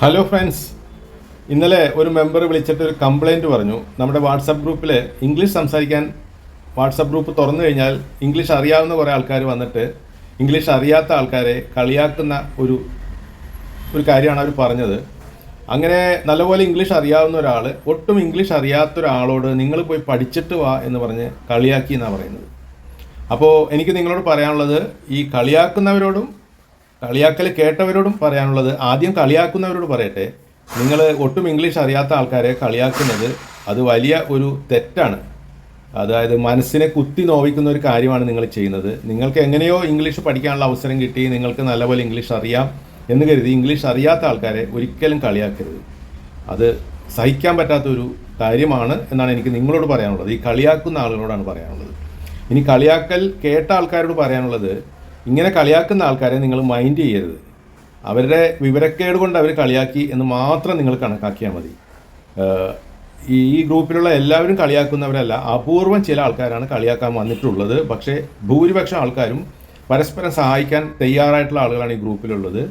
Hello friends ഇന്നലെ ഒരു member വിളിച്ചിട്ട് ഒരു കംപ്ലൈന്റ് പറഞ്ഞു. നമ്മുടെ വാട്സപ്പ് ഗ്രൂപ്പിൽ ഇംഗ്ലീഷ് സംസാരിക്കാൻ വാട്സപ്പ് ഗ്രൂപ്പ് തുറന്നു കഴിഞ്ഞാൽ ഇംഗ്ലീഷ് അറിയാവുന്ന കുറേ ആൾക്കാർ വന്നിട്ട് ഇംഗ്ലീഷ് അറിയാത്ത ആൾക്കാരെ കളിയാക്കുന്ന ഒരു ഒരു കാര്യമാണ് അവർ പറഞ്ഞത്. അങ്ങനെ നല്ലപോലെ ഇംഗ്ലീഷ് അറിയാവുന്ന ഒരാൾ ഒട്ടും ഇംഗ്ലീഷ് അറിയാത്ത ഒരാളോട് നിങ്ങൾ പോയി പഠിച്ചിട്ട് വാ എന്ന് പറഞ്ഞ് കളിയാക്കി എന്നാണ് പറയുന്നത്. അപ്പോൾ എനിക്ക് നിങ്ങളോട് പറയാനുള്ളത് ഈ കളിയാക്കുന്നവരോടും കളിയാക്കൽ കേട്ടവരോടും പറയാനുള്ളത് ആദ്യം കളിയാക്കുന്നവരോട് പറയട്ടെ. നിങ്ങൾ ഒട്ടും ഇംഗ്ലീഷ് അറിയാത്ത ആൾക്കാരെ കളിയാക്കുന്നത് അത് വലിയ ഒരു തെറ്റാണ്. അതായത് മനസ്സിനെ കുത്തി നോവിക്കുന്ന ഒരു കാര്യമാണ് നിങ്ങൾ ചെയ്യുന്നത്. നിങ്ങൾക്ക് എങ്ങനെയോ ഇംഗ്ലീഷ് പഠിക്കാനുള്ള അവസരം കിട്ടി നിങ്ങൾക്ക് നല്ലപോലെ ഇംഗ്ലീഷ് അറിയാം എന്ന് കരുതി ഇംഗ്ലീഷ് അറിയാത്ത ആൾക്കാരെ ഒരിക്കലും കളിയാക്കരുത്. അത് സഹിക്കാൻ പറ്റാത്ത ഒരു കാര്യമാണ് എന്നാണ് എനിക്ക് നിങ്ങളോട് പറയാനുള്ളത്. ഈ കളിയാക്കുന്ന ആളുകളോടാണ് പറയാനുള്ളത്. ഇനി കളിയാക്കൽ കേട്ട ആൾക്കാരോട് പറയാനുള്ളത് ഇങ്ങനെ കളിയാക്കുന്ന ആൾക്കാരെ നിങ്ങൾ മൈൻഡ് ചെയ്യരുത്. അവരുടെ വിവരക്കേട് കൊണ്ട് അവർ കളിയാക്കി എന്ന് മാത്രം നിങ്ങൾ കണക്കാക്കിയാൽ മതി. ഈ ഗ്രൂപ്പിലുള്ള എല്ലാവരും കളിയാക്കുന്നവരല്ല അപൂർവം ചില ആൾക്കാരാണ് കളിയാക്കാൻ വന്നിട്ടുള്ളത്. പക്ഷേ ഭൂരിപക്ഷം ആൾക്കാരും പരസ്പരം സഹായിക്കാൻ തയ്യാറായിട്ടുള്ള ആളുകളാണ് ഈ ഗ്രൂപ്പിലുള്ളത്.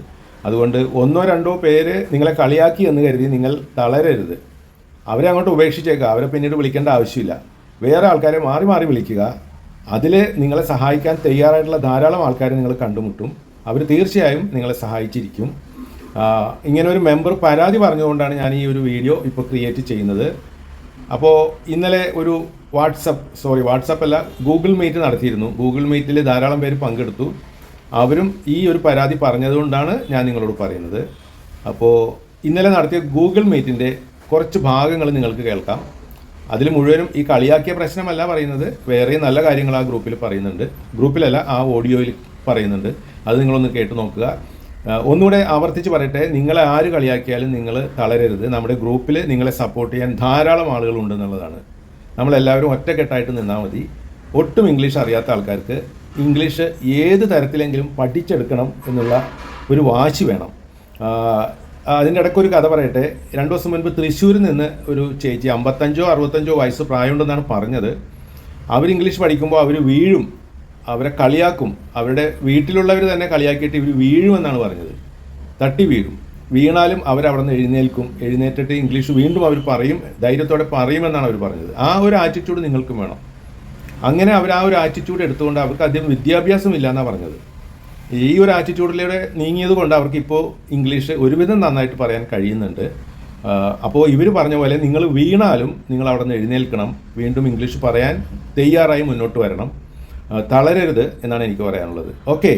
അതുകൊണ്ട് ഒന്നോ രണ്ടോ പേര് നിങ്ങളെ കളിയാക്കി എന്ന് കരുതി നിങ്ങൾ തളരരുത്. അവരെ അങ്ങോട്ട് ഉപേക്ഷിച്ചേക്കുക. അവരെ പിന്നീട് വിളിക്കേണ്ട ആവശ്യമില്ല. വേറെ ആൾക്കാരെ മാറി മാറി വിളിക്കുക. അതിൽ നിങ്ങളെ സഹായിക്കാൻ തയ്യാറായിട്ടുള്ള ധാരാളം ആൾക്കാർ നിങ്ങൾ കണ്ടുമുട്ടും. അവർ തീർച്ചയായും നിങ്ങളെ സഹായിച്ചിരിക്കും. ഇങ്ങനെ ഒരു മെമ്പർ പരാതി പറഞ്ഞുകൊണ്ടാണ് ഞാൻ ഈ ഒരു വീഡിയോ ഇപ്പോൾ ക്രിയേറ്റ് ചെയ്യുന്നത്. അപ്പോൾ ഇന്നലെ ഒരു വാട്സപ്പ് സോറി വാട്സപ്പ് അല്ല ഗൂഗിൾ മീറ്റ് നടത്തിയിരുന്നു. ഗൂഗിൾ മീറ്റിൽ ധാരാളം പേര് പങ്കെടുത്തു. അവരും ഈ ഒരു പരാതി പറഞ്ഞതുകൊണ്ടാണ് ഞാൻ നിങ്ങളോട് പറയുന്നത്. അപ്പോൾ ഇന്നലെ നടത്തിയ ഗൂഗിൾ മീറ്റിന്റെ കുറച്ച് ഭാഗങ്ങൾ നിങ്ങൾക്ക് കേൾക്കാം. അതിൽ മുഴുവനും ഈ കളിയാക്കിയ പ്രശ്നമല്ല പറയുന്നത്. വേറെ നല്ല കാര്യങ്ങൾ ആ ഗ്രൂപ്പിൽ പറയുന്നുണ്ട്. ഗ്രൂപ്പിലല്ല ആ ഓഡിയോയിൽ പറയുന്നുണ്ട്. അത് നിങ്ങളൊന്ന് കേട്ട് നോക്കുക. ഒന്നുകൂടെ ആവർത്തിച്ച് പറയട്ടെ. നിങ്ങളെ ആര് കളിയാക്കിയാലും നിങ്ങൾ തളരരുത്. നമ്മുടെ ഗ്രൂപ്പിൽ നിങ്ങളെ സപ്പോർട്ട് ചെയ്യാൻ ധാരാളം ആളുകളുണ്ടെന്നുള്ളതാണ് നമ്മളെല്ലാവരും ഒറ്റക്കെട്ടായിട്ട് നിന്നാൽ മതി. ഒട്ടും ഇംഗ്ലീഷ് അറിയാത്ത ആൾക്കാർക്ക് ഇംഗ്ലീഷ് ഏത് തരത്തിലെങ്കിലും പഠിച്ചെടുക്കണം എന്നുള്ള ഒരു വാശി വേണം. അതിന്റെ ഇടയ്ക്ക് ഒരു കഥ പറയട്ടെ. രണ്ട് ദിവസം മുൻപ് തൃശ്ശൂരിൽ നിന്ന് ഒരു ചേച്ചി അമ്പത്തഞ്ചോ അറുപത്തഞ്ചോ വയസ്സ് പ്രായമുണ്ടെന്നാണ് പറഞ്ഞത്. അവർ ഇംഗ്ലീഷ് പഠിക്കുമ്പോൾ അവർ വീഴും. അവരെ കളിയാക്കും. അവരുടെ വീട്ടിലുള്ളവർ തന്നെ കളിയാക്കിയിട്ട് ഇവർ വീഴുമെന്നാണ് പറഞ്ഞത്. തട്ടി വീഴും. വീണാലും അവരവിടെ നിന്ന് എഴുന്നേൽക്കും. എഴുന്നേറ്റിട്ട് ഇംഗ്ലീഷ് വീണ്ടും അവർ പറയും. ധൈര്യത്തോടെ പറയുമെന്നാണ് അവർ പറഞ്ഞത്. ആ ഒരു ആറ്റിറ്റ്യൂഡ് നിങ്ങൾക്കും വേണം. അങ്ങനെ അവർ ആ ഒരു ആറ്റിറ്റ്യൂഡ് എടുത്തുകൊണ്ട് അവർക്ക് അധികം വിദ്യാഭ്യാസം ഇല്ല എന്നാണ് പറഞ്ഞത്. ഈ ഒരു ആറ്റിറ്റ്യൂഡിലൂടെ നീങ്ങിയത് കൊണ്ട് അവർക്ക് ഇപ്പോൾ ഇംഗ്ലീഷ് ഒരുവിധം നന്നായിട്ട് പറയാൻ കഴിയുന്നുണ്ട്. അപ്പോൾ ഇവർ പറഞ്ഞ പോലെ നിങ്ങൾ വീണാലും നിങ്ങൾ അവിടെ നിന്ന് എഴുന്നേൽക്കണം. വീണ്ടും ഇംഗ്ലീഷ് പറയാൻ തയ്യാറായി മുന്നോട്ട് വരണം. തളരരുത് എന്നാണ് എനിക്ക് പറയാനുള്ളത്. ഓക്കെ.